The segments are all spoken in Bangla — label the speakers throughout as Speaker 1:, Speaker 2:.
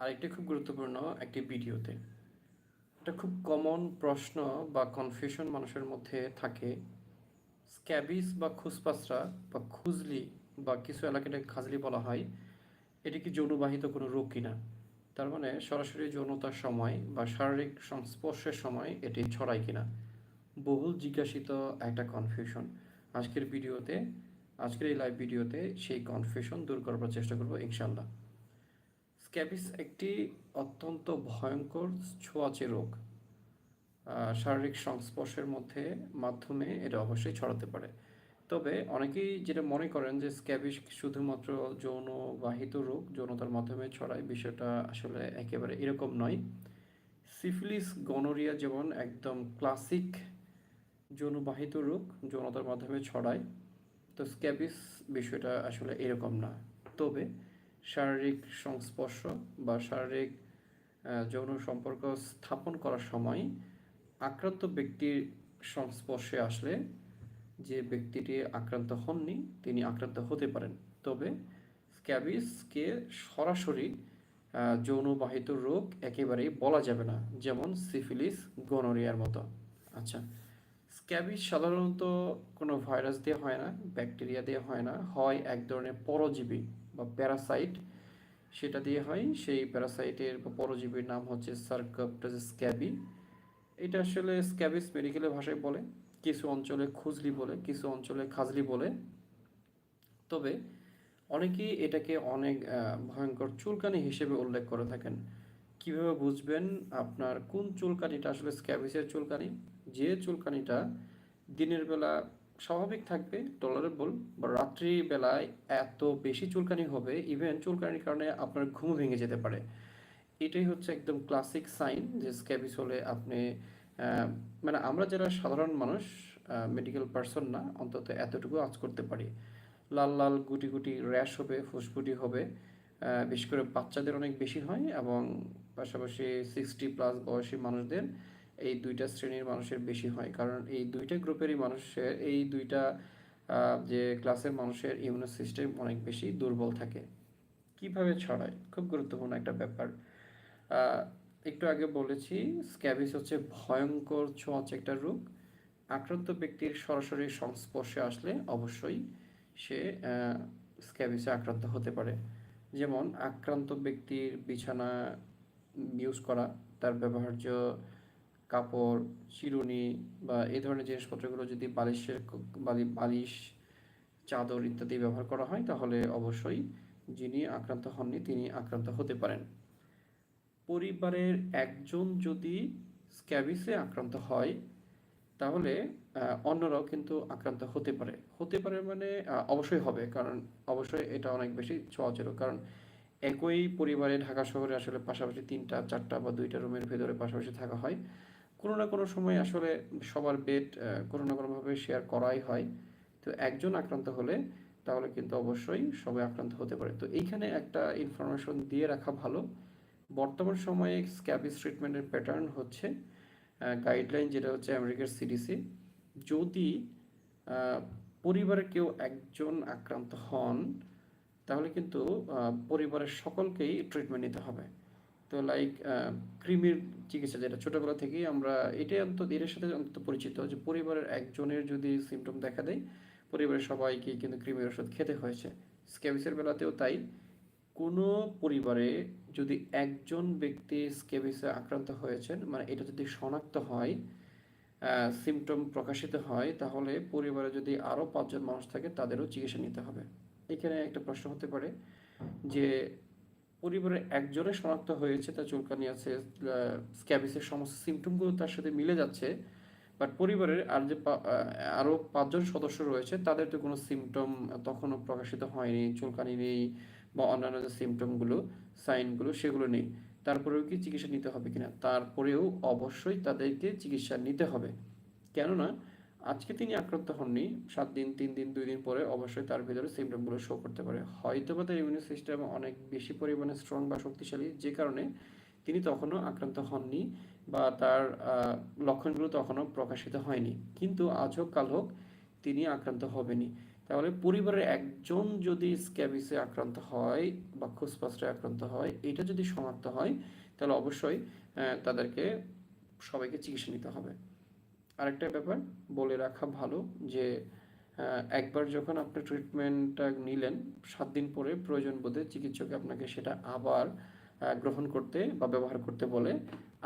Speaker 1: আরেকটি খুব গুরুত্বপূর্ণ একটি ভিডিওতে। এটা খুব কমন প্রশ্ন বা কনফিউশন মানুষের মধ্যে থাকে। স্ক্যাবিস বা খুসপাসরা বা খুজলি বা কিছু এলাকাটাকে খাজলি বলা হয়। এটি কি যৌনবাহিত কোনো রোগ কিনা? তার মানে সরাসরি যৌনতার সময় বা শারীরিক সংস্পর্শের সময় এটি ছড়ায় কিনা? বহুল জিজ্ঞাসিত একটা কনফিউশন আজকের ভিডিওতে, আজকের এই লাইভ ভিডিওতে সেই কনফিউশন দূর করবার চেষ্টা করব ইনশাল্লাহ স্ক্যাবিস একটি অত্যন্ত ভয়ঙ্কর ছোঁয়াচে রোগ। শারীরিক সংস্পর্শের মধ্যে, মাধ্যমে এটা অবশ্যই ছড়াতে পারে। তবে অনেকেই যেটা মনে করেন যে স্ক্যাবিস শুধুমাত্র যৌনবাহিত রোগ, যৌনতার মাধ্যমে ছড়ায়, বিষয়টা আসলে একেবারে এরকম নয়। সিফিলিস গনোরিয়া যেমন একদম ক্লাসিক যৌনবাহিত রোগ, যৌনতার মাধ্যমে ছড়ায়, তো স্ক্যাবিস বিষয়টা আসলে এরকম না। তবে শারীরিক সংস্পর্শ বা শারীরিক যৌন সম্পর্ক স্থাপন করার সময় আক্রান্ত ব্যক্তির সংস্পর্শে আসলে যে ব্যক্তিটি আক্রান্ত হননি, তিনি আক্রান্ত হতে পারেন। তবে স্ক্যাবিসকে সরাসরি যৌনবাহিত রোগ একেবারেই বলা যাবে না, যেমন সিফিলিস, গনোরিয়ার মতো। আচ্ছা স্ক্যাবিস সাধারণত কোনো ভাইরাস দিয়ে হয় না, ব্যাকটেরিয়া দিয়ে হয় না। হয় এক ধরনের পরজীবী বা প্যারাসাইট, সেটা দিয়ে হয়। সেই প্যারাসাইটের বা পরজীবীর নাম হচ্ছে সার্কপ্টাস স্ক্যাবি এটা আসলে স্ক্যাবিস মেডিকেলের ভাষায় বলে, কিছু অঞ্চলে খুজলি বলে, কিছু অঞ্চলে খাজলি বলে। তবে অনেকেই এটাকে অনেক ভয়ঙ্কর চুলকানি হিসেবে উল্লেখ করে থাকেন। কীভাবে বুঝবেন আপনার কোন চুলকানিটা আসলে স্ক্যাবিসের চুলকানি? যে চুলকানিটা দিনের বেলা স্বাভাবিক থাকবে টলারেবল বা রাত্রি বেলায় এত বেশি চুলকানি হবে ইভেন চুলকানির কারণে আপনার ঘুম ভেঙে যেতে পারে। এটাই হচ্ছে একদম ক্লাসিক সাইন যে স্ক্যাবিস হলে আপনি মানে আমরা যারা সাধারণ মানুষ মেডিকেল পার্সন না, অন্তত এতটুকু আজ করতে পারি। লাল লাল গুটি গুটি র্যাশ হবে, ফুসফুটি হবে বিশেষ করে বাচ্চাদের অনেক বেশি হয় এবং পাশাপাশি সিক্সটি প্লাস বয়সী মানুষদের এই দুইটা শ্রেণির মানুষের বেশি হয়। কারণ এই দুইটা গ্রুপেরই মানুষের, এই দুইটা যে ক্লাসের মানুষের ইমিউন সিস্টেম অনেক বেশি দুর্বল থাকে। কীভাবে ছড়ায়? খুব গুরুত্বপূর্ণ একটা ব্যাপার। একটু আগে বলেছি স্ক্যাবিস হচ্ছে ভয়ঙ্কর ছোঁয়াচে একটা রোগ। আক্রান্ত ব্যক্তির সরাসরি সংস্পর্শে আসলে অবশ্যই সে স্ক্যাবিসে আক্রান্ত হতে পারে। যেমন আক্রান্ত ব্যক্তির বিছানা ইউজ করা, তার ব্যবহার্য কাপড় চিরুনি বা এই ধরনের জিনিসপত্রগুলো যদি বালিশের বালি, বালিশ, চাদর ইত্যাদি ব্যবহার করা হয়, তাহলে অবশ্যই যিনি আক্রান্ত হননি তিনি আক্রান্ত হতে পারেন পরিবারের একজন যদি স্ক্যাবিসে আক্রান্ত হয়, তাহলে অন্যরাও কিন্তু আক্রান্ত হতে পারে হতে পারে মানে অবশ্যই হবে, কারণ অবশ্যই এটা অনেক বেশি রোগ। কারণ একই পরিবারে ঢাকা শহরে আসলে পাশাপাশি তিনটা, চারটা বা দুইটা রুমের ভেতরে পাশাপাশি থাকা হয় কোনো না কোনো সময় আসলে সবার বেড কোনো না কোনোভাবে শেয়ার করাই হয়। তো একজন আক্রান্ত হলে তাহলে কিন্তু অবশ্যই সবাই আক্রান্ত হতে পারে। তো এইখানে একটা ইনফরমেশন দিয়ে রাখা ভালো। বর্তমান সময়ে স্ক্যাবিস ট্রিটমেন্টের প্যাটার্ন হচ্ছে গাইডলাইন যেটা হচ্ছে আমেরিকার সিডিসি যদি পরিবারের কেউ একজন আক্রান্ত হন, তাহলে কিন্তু পরিবারের সকলকেই ট্রিটমেন্ট নিতে হবে। তো লাইক কৃমির চিকিৎসা, যেটা ছোটবেলা থেকেই আমরা, এটাই অন্তত, এর সাথে অন্তত পরিচিত যে পরিবারের একজনের যদি সিমটম দেখা দেয়, পরিবারের সবাইকে কিন্তু কৃমির ওষুধ খেতে হয়েছে। স্ক্যাবিসের বেলাতেও তাই। কোনো পরিবারে যদি একজন ব্যক্তি স্ক্যাবিসে আক্রান্ত হয়েছেন মানে এটা যদি শনাক্ত হয় সিমটম প্রকাশিত হয়, তাহলে পরিবারে যদি আরও পাঁচজন মানুষ থাকে, তাদেরও চিকিৎসা নিতে হবে। এখানে একটা প্রশ্ন হতে পারে যে পরিবারের একজনের শনাক্ত হয়েছে তার চুলকানি আছে স্ক্যাবিসের সমস্ত সিমটমগুলো তার সাথে মিলে যাচ্ছে বাট পরিবারের আর যে আহ, পাঁচজন সদস্য রয়েছে তাদের তো কোনো সিমটম তখনও প্রকাশিত হয়নি চুলকানি নেই বা অন্যান্য যে সিমটমগুলো সাইনগুলো সেগুলো নেই। তারপরেও কি চিকিৎসা নিতে হবে কিনা? তারপরেও অবশ্যই তাদেরকে চিকিৎসা নিতে হবে। কেননা আজকে তিনি আক্রান্ত হননি। সাত দিন, তিন দিন, দুই দিন পরে অবশ্যই তার ভিতরে সিমটমগুলো শো করতে পারে। হয়তো বা তার ইমিউন সিস্টেম অনেক বেশি পরিমাণে স্ট্রং বা শক্তিশালী, যে কারণে তিনি তখনও আক্রান্ত হননি বা তার লক্ষণগুলো তখনও প্রকাশিত হয়নি। কিন্তু আজ হোক, কাল হোক, তিনি আক্রান্ত হবেনি তাহলে পরিবারের একজন যদি স্ক্যাবিসে আক্রান্ত হয় বা খুসপাসে আক্রান্ত হয়, এটা যদি শনাক্ত হয়, তাহলে অবশ্যই তাদেরকে সবাইকে চিকিৎসা নিতে হবে। আরেকটা ব্যাপার, বলে রাখা ভালো যে একবার যখন আপনি ট্রিটমেন্টটা নিলেন, সাত দিন পরে প্রয়োজন বোধে চিকিৎসক আপনাকে সেটা আবার গ্রহণ করতে বা ব্যবহার করতে বলে,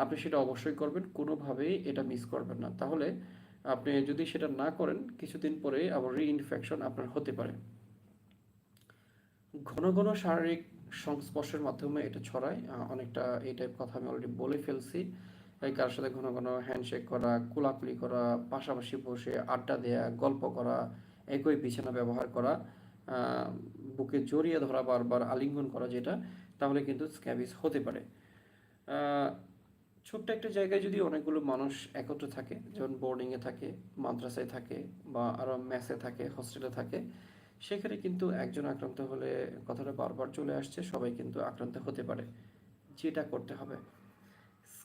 Speaker 1: আপনি সেটা অবশ্যই করবেন, কোনোভাবেই এটা মিস করবেন না। তাহলে আপনি যদি সেটা না করেন, কিছুদিন পরে আবার রিইনফেকশন আপনার হতে পারে। ঘন ঘন শারীরিক সংস্পর্শের মাধ্যমে এটা ছড়ায় অনেকটা এই টাইপ কথা আমি অলরেডি বলে ফেলছি। কারোর সাথে ঘন ঘন হ্যান্ডশেক করা কোলাকুলি করা, পাশাপাশি বসে আড্ডা দেয়া, গল্প করা, একই বিছানা ব্যবহার করা বুকে জড়িয়ে ধরা বারবার, আলিঙ্গন করা যেটা, তাহলে কিন্তু স্ক্যাবিস হতে পারে। ছোট্ট একটা জায়গায় যদি অনেকগুলো মানুষ একত্রে থাকে, যেমন বোর্ডিংয়ে থাকে, মাদ্রাসায় থাকে, বা আরও ম্যাসে থাকে হস্টেলে থাকে, সেখানে কিন্তু একজন আক্রান্ত হলে কথাটা বারবার চলে আসছে, সবাই কিন্তু আক্রান্ত হতে পারে। যেটা করতে হবে।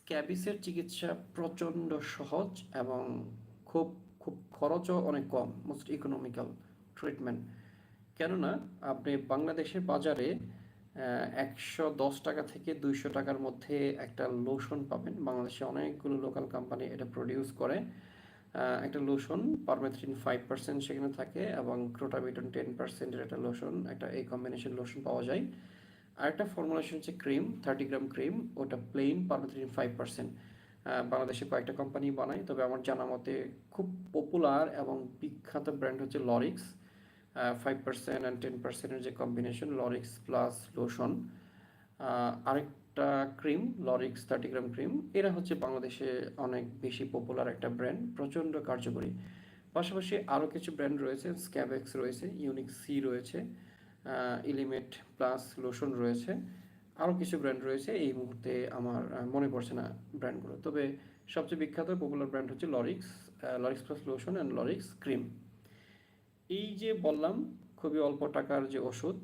Speaker 1: স্ক্যাবিসের চিকিৎসা প্রচণ্ড সহজ এবং খুব খুব খরচও অনেক কম মোস্ট ইকোনমিক্যাল ট্রিটমেন্ট কেননা, আপনি বাংলাদেশের বাজারে একশো দশ টাকা থেকে দুইশো টাকার মধ্যে একটা লোশন পাবেন। বাংলাদেশে অনেকগুলো লোকাল কোম্পানি এটা প্রডিউস করে। একটা লোশন পারমেথ্রিন ফাইভ পার্সেন্ট সেখানে থাকে এবং ক্রোটাবিটন টেন পার্সেন্টের একটা লোশন একটা এই কম্বিনেশন লোশন পাওয়া যায়। আরেকটা ফর্মুলেশন হচ্ছে ক্রিম থার্টি গ্রাম ক্রিম ওটা প্লেন পারমেথ্রিন ফাইভ পার্সেন্ট বাংলাদেশে কয়েকটা কোম্পানি বানায়, তবে আমার জানা মতে খুব পপুলার এবং বিখ্যাত ব্র্যান্ড হচ্ছে Lorix five percent and ten পার্সেন্টের যে কম্বিনেশন লরিক্স প্লাস লোশন আরেকটা cream Lorix thirty gram cream এরা হচ্ছে বাংলাদেশে অনেক বেশি পপুলার একটা ব্র্যান্ড প্রচণ্ড কার্যকরী। পাশাপাশি আরও কিছু ব্র্যান্ড রয়েছে স্ক্যাবেক্স রয়েছে ইউনিক সি রয়েছে। ইলিমেট প্লাস লোশন রয়েছে। আরও কিছু ব্র্যান্ড রয়েছে, এই মুহূর্তে আমার মনে পড়ছে না ব্র্যান্ডগুলো তবে সবচেয়ে বিখ্যাত পপুলার ব্র্যান্ড হচ্ছে Lorix Lorix plus lotion and Lorix cream এই যে বললাম, খুবই অল্প টাকার যে ওষুধ,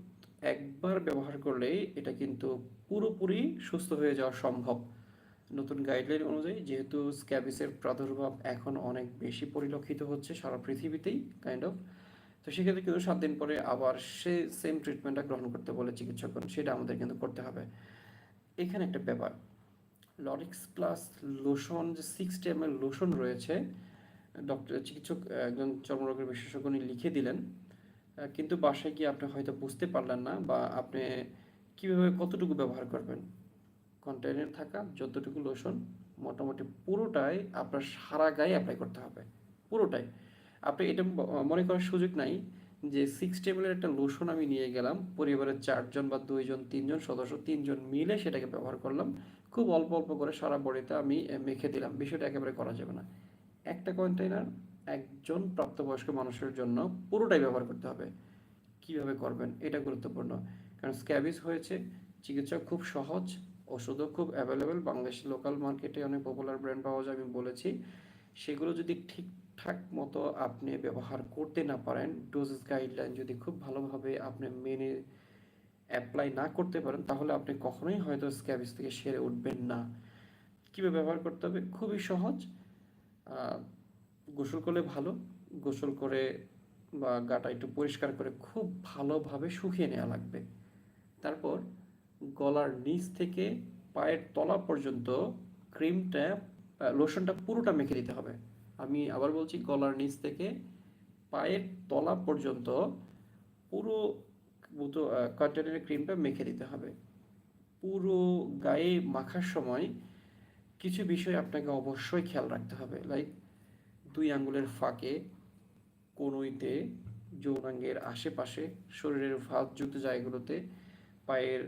Speaker 1: একবার ব্যবহার করলেই এটা কিন্তু পুরোপুরি সুস্থ হয়ে যাওয়া সম্ভব। নতুন গাইডলাইন অনুযায়ী, যেহেতু স্ক্যাবিসের প্রাদুর্ভাব এখন অনেক বেশি পরিলক্ষিত হচ্ছে সারা পৃথিবীতেই কাইন্ড অফ তো সেক্ষেত্রে কিন্তু সাত দিন পরে আবার সে সেম ট্রিটমেন্টটা গ্রহণ করতে বলে চিকিৎসকগণ সেটা আমাদের কিন্তু করতে হবে। এখানে একটা ব্যাপার লরিক্স প্লাস লোশন যে সিক্সটি এম লোশন রয়েছে ডক্টর চিকিৎসক একজন চর্মরোগের বিশেষজ্ঞ লিখে দিলেন। কিন্তু বাসায় গিয়ে আপনি হয়তো বুঝতে পারলেন না বা আপনি কীভাবে কতটুকু ব্যবহার করবেন। কন্টেইনার থাকা, যতটুকু লোশন মোটামুটি পুরোটাই আপনার সারা গায়ে অ্যাপ্লাই করতে হবে। পুরোটাই। আপনি এটা মনে করার সুযোগ নাই যে সিক্স টেবিলের একটা লোশন আমি নিয়ে গেলাম, পরিবারের চারজন বা দুইজন, তিনজন, সদস্য তিনজন মিলে সেটাকে ব্যবহার করলাম। খুব অল্প অল্প করে সারা বডিতে আমি মেখে দিলাম। বিষয়টা একেবারে করা যাবে না। একটা কন্টেইনার একজন প্রাপ্তবয়স্ক মানুষের জন্য পুরোটাই ব্যবহার করতে হবে। কীভাবে করবেন? এটা গুরুত্বপূর্ণ। কারণ স্ক্যাবিস হয়েছে চিকিৎসা খুব সহজ, ওষুধও খুব অ্যাভেলেবেল বাংলাদেশের লোকাল মার্কেটে অনেক পপুলার ব্র্যান্ড পাওয়া যায়, আমি বলেছি। সেগুলো যদি ঠিকঠাক মতো আপনি ব্যবহার করতে না পারেন ডোজেস গাইডলাইন যদি খুব ভালোভাবে আপনি মেনে অ্যাপ্লাই না করতে পারেন, তাহলে আপনি কখনোই হয়তো স্ক্যাবিস থেকে সেরে উঠবেন না। কীভাবে ব্যবহার করতে হবে? খুবই সহজ। গোসল করলে ভালো। গোসল করে বা গাটা একটু পরিষ্কার করে খুব ভালোভাবে শুকিয়ে নেওয়া লাগবে। তারপর গলার নিচ থেকে পায়ের তলা পর্যন্ত ক্রিমটা লোশনটা পুরোটা মেখে দিতে হবে। আমি আবার বলছি গলার নিচ থেকে পায়ের তলা পর্যন্ত পুরো বুতো কন্টেনারের ক্রিমটা মেখে দিতে হবে। পুরো গায়ে মাখার সময় কিছু বিষয় আপনাকে অবশ্যই খেয়াল রাখতে হবে। লাইক দুই আঙ্গুলের ফাঁকে কনুইতে যৌনাঙ্গের আশেপাশে, শরীরের ভাঁজযুক্ত জায়গাগুলোতে পায়ের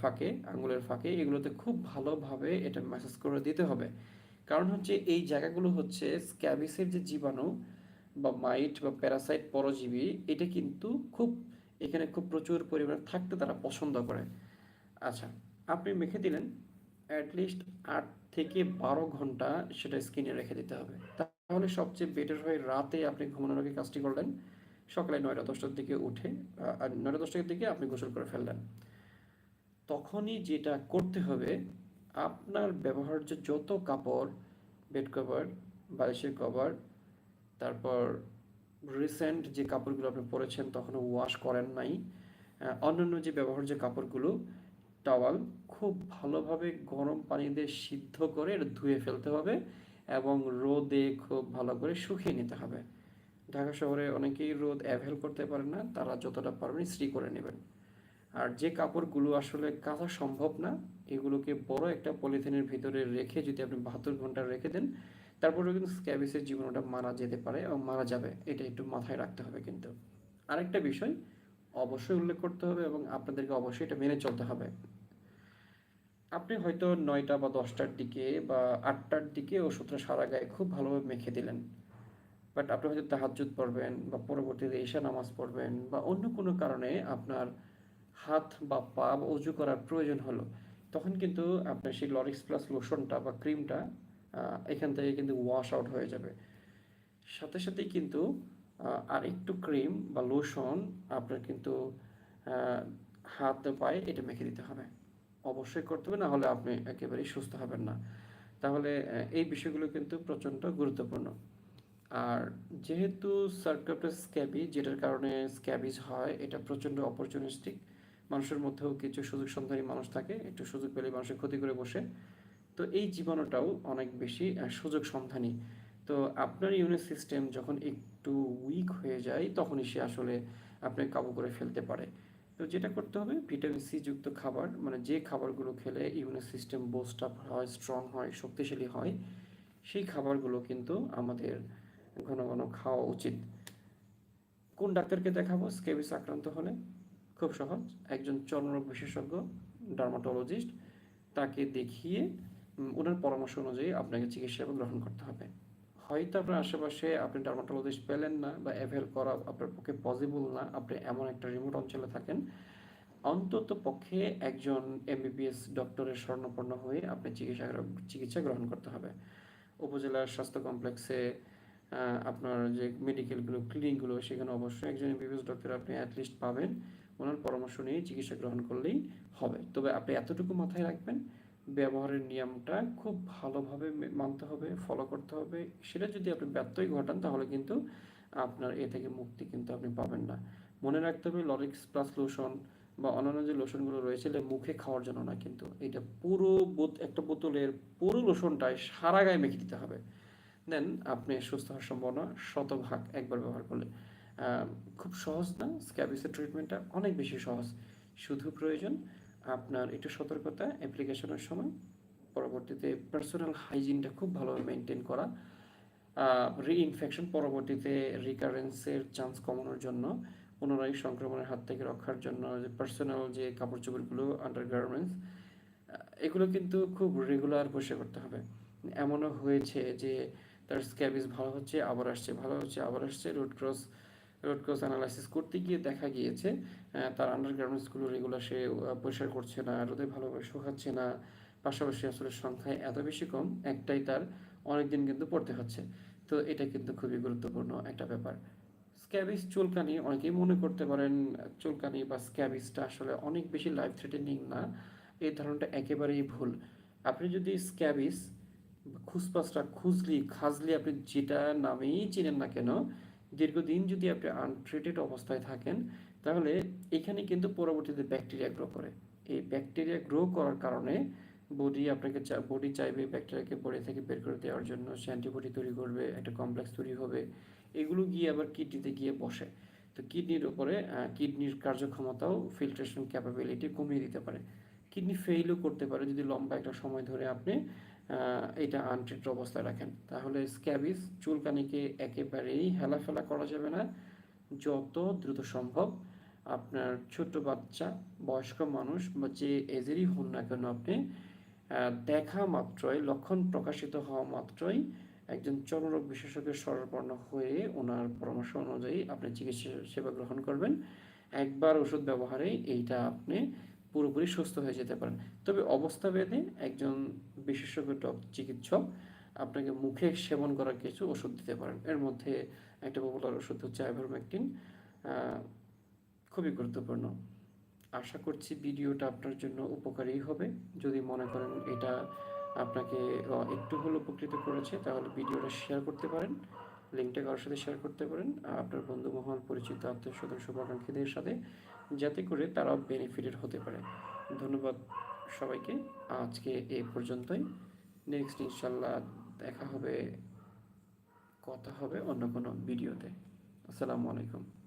Speaker 1: ফাঁকে, আঙ্গুলের ফাঁকে, এগুলোতে খুব ভালোভাবে এটা ম্যাসাজ করে দিতে হবে। কারণ হচ্ছে এই জায়গাগুলো হচ্ছে স্ক্যাবিসের যে জীবাণু বা মাইট বা প্যারাসাইট পরজীবী, এটা কিন্তু খুব, এখানে খুব প্রচুর পরিমাণে থাকতে তারা পছন্দ করে। আচ্ছা আপনি মেখে দিলেন অ্যাটলিস্ট আট থেকে বারো ঘণ্টা সেটা স্কিনে রেখে দিতে হবে। তাহলে সবচেয়ে বেটার হয় রাতে আপনি ঘুমানোর আগে কাজটি করলেন, সকালে নয়টা দশটার দিকে উঠে আর নয়টা দশটার দিকে আপনি গোসল করে ফেললেন। তখনই যেটা করতে হবে আপনার ব্যবহার্য যত কাপড় বেড কভার বালিশের কভার তারপর রিসেন্ট যে কাপড়গুলো আপনি পরেছেন তখনও ওয়াশ করেন নাই অন্যান্য যে ব্যবহার যে কাপড়গুলো টাওয়াল খুব ভালোভাবে গরম পানি দিয়ে সিদ্ধ করে ধুয়ে ফেলতে হবে এবং রোদে খুব ভালো করে শুকিয়ে নিতে হবে। ঢাকা শহরে অনেকেই রোদ অ্যাভেল করতে পারেন না, তারা যতটা পারবেন ইস্ত্রি করে নেবেন। আর যে কাপড়গুলো আসলে কাচা সম্ভব না, এগুলোকে বড় একটা পলিথিনের ভিতরে রেখে যদি আপনি বাহাত্তর ঘণ্টা রেখে দেন, তারপরেও কিন্তু স্ক্যাবিসের জীবনটা মারা যেতে পারে এবং মারা যাবে। এটা একটু মাথায় রাখতে হবে কিন্তু। আরেকটা বিষয় অবশ্যই উল্লেখ করতে হবে এবং আপনাদেরকে অবশ্যই এটা মেনে চলতে হবে। আপনি হয়তো নয়টা বা দশটার দিকে বা আটটার দিকে ওষুধটা সারা গায়ে খুব ভালোভাবে মেখে দিলেন। বাট আপনি হয়তো তাহাজ্জুদ পড়বেন বা পরবর্তীতে ঈশা নামাজ পড়বেন বা অন্য কোনো কারণে আপনার হাত বা পা উজু করার প্রয়োজন হলো, তখন কিন্তু আপনার সেই লরিক্স প্লাস লোশনটা বা ক্রিমটা এখান থেকে কিন্তু ওয়াশ আউট হয়ে যাবে। সাথে সাথেই কিন্তু আর একটু ক্রিম বা লোশন আপনার কিন্তু হাত পায়ে এটা মেখে দিতে হবে। অবশ্যই করতে হবে, না হলে আপনি একেবারেই সুস্থ হবেন না। তাহলে এই বিষয়গুলো কিন্তু প্রচণ্ড গুরুত্বপূর্ণ। আর যেহেতু সার্কাপটাস স্ক্যাবি যেটার কারণে স্ক্যাবিজ হয়, এটা প্রচণ্ড অপরচুনিস্টিক মানুষের মধ্যেও কিছু সুযোগ সন্ধানী মানুষ থাকে, একটু সুযোগ পেলে মানুষের ক্ষতি করে বসে। তো এই জীবাণুটাও অনেক বেশি সুযোগ সন্ধানী। তো আপনার ইমিউন সিস্টেম যখন একটু উইক হয়ে যায়, তখনই সে আসলে আপনি কাবু করে ফেলতে পারে। তো যেটা করতে হবে, ভিটামিন সি যুক্ত খাবার মানে যে খাবারগুলো খেলে ইমিউন সিস্টেম বোস্ট আপ হয় স্ট্রং হয়, শক্তিশালী হয়, সেই খাবারগুলো কিন্তু আমাদের ঘন ঘন খাওয়া উচিত। কোন ডাক্তারকে দেখাবো? স্কেবিস আক্রান্ত হলে। খুব সহজ। একজন চর্মরোগ বিশেষজ্ঞ, ডার্মাটোলজিস্ট, তাকে দেখিয়ে ওনার পরামর্শ অনুযায়ী আপনাকে চিকিৎসা গ্রহণ করতে হবে। হয়তো আপনার আশেপাশে আপনি ডার্মাটোলজিস্ট পেলেন না বা অ্যাভেল করা আপনার পক্ষে পসিবল না, আপনি এমন একটা রিমোট অঞ্চলে থাকেন। অন্তত পক্ষে একজন এমবিবিএস ডক্টরের স্বর্ণপন্ন হয়ে আপনি চিকিৎসা চিকিৎসা গ্রহণ করতে হবে। উপজেলার স্বাস্থ্য কমপ্লেক্সে আপনার যে মেডিকেলগুলো ক্লিনিকগুলো সেখানে অবশ্যই একজন এমবিবিএস ডক্টর আপনি অ্যাটলিস্ট পাবেন। ওনার পরামর্শ নিয়ে চিকিৎসা গ্রহণ করলেই হবে। তবে আপনি এতটুকু মাথায় রাখবেন, ব্যবহারের নিয়মটা খুব ভালোভাবে মানতে হবে ফলো করতে হবে। সেটা যদি আপনি ব্যত্যয় ঘটান, তাহলে কিন্তু আপনার এ থেকে মুক্তি কিন্তু আপনি পাবেন না। মনে রাখতে হবে লরিক্স প্লাস লোশন বা অন্যান্য যে লোশনগুলো রয়েছে মুখে খাওয়ার জন্য না কিন্তু। এটা পুরো একটা বোতলের পুরো লোশনটাই সারা গায়ে মেখে দিতে হবে। দেন আপনি সুস্থ হওয়ার সম্ভাবনা শতভাগ একবার ব্যবহার করলে। খুব সহজ না? স্ক্যাবিসের ট্রিটমেন্টটা অনেক বেশি সহজ। শুধু প্রয়োজন আপনার একটু সতর্কতা অ্যাপ্লিকেশনের সময়, পরবর্তীতে পার্সোনাল হাইজিনটা খুব ভালোভাবে মেনটেন করা রিইনফেকশন পরবর্তীতে রিকারেন্সের চান্স কমানোর জন্য, পুনরায় সংক্রমণের হাত থেকে রক্ষার জন্য যে পার্সোনাল যে কাপড় চোপড়গুলো আন্ডার গার্মেন্টস এগুলো কিন্তু খুব রেগুলার বসে করতে হবে। এমনও হয়েছে যে তার স্ক্যাবিস ভালো হচ্ছে, আবার আসছে, ভালো হচ্ছে, আবার আসছে road cross road cross analysis করতে গিয়ে দেখা গিয়েছে তার আন্ডার গার্মেন্টসগুলো রেগুলার সে পরিষ্কার করছে না, রোদে ভালোভাবে শুকাচ্ছে না, পাশাপাশি আসলে সংখ্যায় এত বেশি কম, একটাই তার অনেকদিন কিন্তু পড়তে হচ্ছে। তো এটা কিন্তু খুবই গুরুত্বপূর্ণ একটা ব্যাপার। স্ক্যাবিস চুলকানি, অনেকেই মনে করতে পারেন, চুলকানি বা স্ক্যাবিসটা আসলে অনেক বেশি লাইফ থ্রেটেনিং না, এই ধারণাটা একেবারেই ভুল। আপনি যদি স্ক্যাবিস, খুসপাসটা খুজলি, খাজলি আপনি যেটা নামেই চিনেন না কেন দীর্ঘদিন যদি আপনি আনট্রিটেড অবস্থায় থাকেন, তাহলে এখানে কিন্তু পরবর্তীতে ব্যাকটেরিয়া গ্রো করে। এই ব্যাকটেরিয়া গ্রো করার কারণে বডি আপনাকে বডি চাইবে ব্যাকটেরিয়াকে বডি থেকে বের করে দেওয়ার জন্য। সে অ্যান্টিবডি তৈরি করবে, একটা কমপ্লেক্স তৈরি হবে। এগুলো গিয়ে আবার কিডনিতে গিয়ে বসে। তো কিডনির উপরে কিডনির কার্যক্ষমতাও ফিল্ট্রেশন ক্যাপাবিলিটি কমিয়ে দিতে পারে। কিডনি ফেইলও করতে পারে যদি লম্বা একটা সময় ধরে আপনি এটা আনট্রিট অবস্থায় রাখেন। তাহলে স্ক্যাবিস চুলকানিকে একেবারেই হেলাফেলা করা যাবে না। যত দ্রুত সম্ভব আপনার ছোট বাচ্চা, বয়স্ক মানুষ বা যে এজেরই হন না কেন আপনি দেখা মাত্রই, লক্ষণ প্রকাশিত হওয়া মাত্রই একজন চর্মরোগ বিশেষজ্ঞের শরণাপন্ন হয়ে ওনার পরামর্শ অনুযায়ী আপনি চিকিৎসা সেবা গ্রহণ করবেন। একবার ওষুধ ব্যবহারে এইটা আপনি পুরোপুরি সুস্থ হয়ে যেতে পারেন। তবে অবস্থা ভেদে একজন বিশেষজ্ঞ চিকিৎসক আপনাকে মুখে সেবন করার কিছু ওষুধ দিতে পারেন। এর মধ্যে একটা পপুলার ওষুধ হচ্ছে আইভারমেকটিন খুবই গুরুত্বপূর্ণ। আশা করছি ভিডিওটা আপনার জন্য উপকারী হবে। যদি মনে করেন এটা আপনাকে একটু হলেও উপকৃত করেছে, তাহলে ভিডিওটা শেয়ার করতে পারেন। লিঙ্কটা কারোর সাথে শেয়ার করতে পারেন। আপনার বন্ধু মহল পরিচিত আত্মীয় স্বজন শুভাকাঙ্ক্ষীদের সাথে যাতে করে তারাও বেনিফিটেড হতে পারে। ধন্যবাদ সবাইকে। আজকে এ পর্যন্তই। নেক্সট ইনশাল্লাহ দেখা হবে, কথা হবে অন্য কোনো ভিডিওতে আসসালামু আলাইকুম।